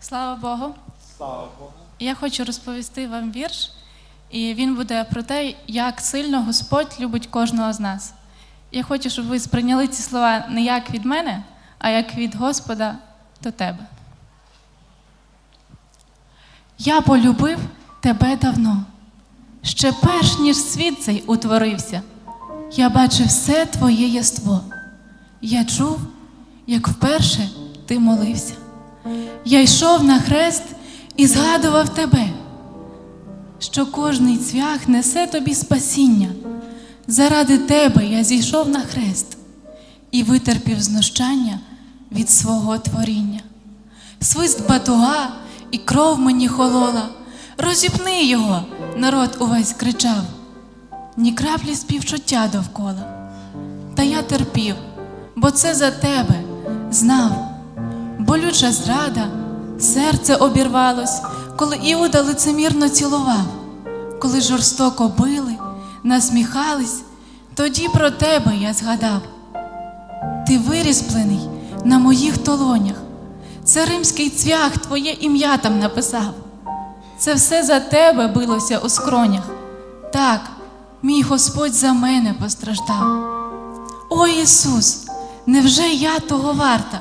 Слава Богу! Слава Богу. Я хочу розповісти вам вірш, і він буде про те, як сильно Господь любить кожного з нас. Я хочу, щоб ви сприйняли ці слова не як від мене, а як від Господа до тебе. Я полюбив тебе давно, ще перш ніж світ цей утворився. Я бачив все твоє єство. Я чув, як вперше ти молився. Я йшов на хрест і згадував тебе, що кожний цвях несе тобі спасіння. Заради тебе я зійшов на хрест і витерпів знущання від свого творіння. Свист батуга і кров мені холола. Розіпни його, народ увесь кричав, ні краплі співчуття довкола. Та я терпів, бо це за тебе знав. Болюча зрада, серце обірвалось, коли Іуда лицемірно цілував, коли жорстоко били, насміхались, тоді про тебе я згадав. Ти вирізплений на моїх долонях, це римський цвях твоє ім'я там написав. Це все за тебе билося у скронях. Так, мій Господь за мене постраждав. О Ісус, невже я того варта?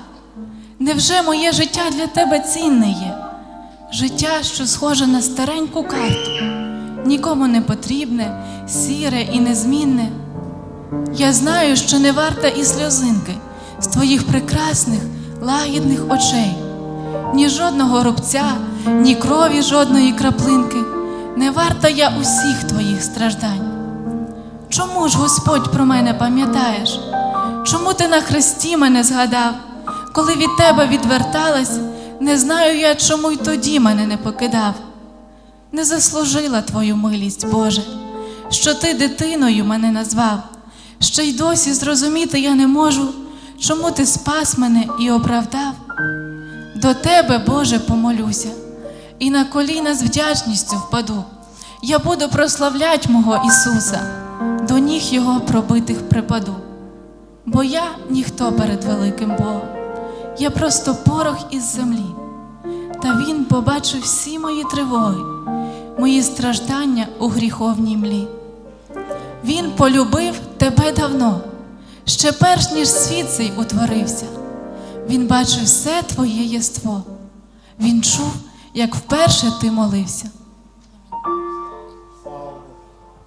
Невже моє життя для тебе цінне є? Життя, що схоже на стареньку карту, нікому не потрібне, сіре і незмінне. Я знаю, що не варта і сльозинки з твоїх прекрасних, лагідних очей, ні жодного рубця, ні крові жодної краплинки, не варта я усіх твоїх страждань. Чому ж Господь про мене пам'ятаєш? Чому ти на хресті мене згадав? Коли від тебе відверталась, не знаю я, чому й тоді мене не покидав. Не заслужила твою милість, Боже, що ти дитиною мене назвав, ще й досі зрозуміти я не можу, чому ти спас мене і оправдав. До тебе, Боже, помолюся, і на коліна з вдячністю впаду. Я буду прославлять мого Ісуса, до ніг Його пробитих припаду. Бо я ніхто перед великим Богом, я просто порох із землі. Та Він побачив всі мої тривоги, мої страждання у гріховній млі. Він полюбив тебе давно, ще перш ніж світ цей утворився. Він бачив все твоє єство. Він чув, як вперше ти молився.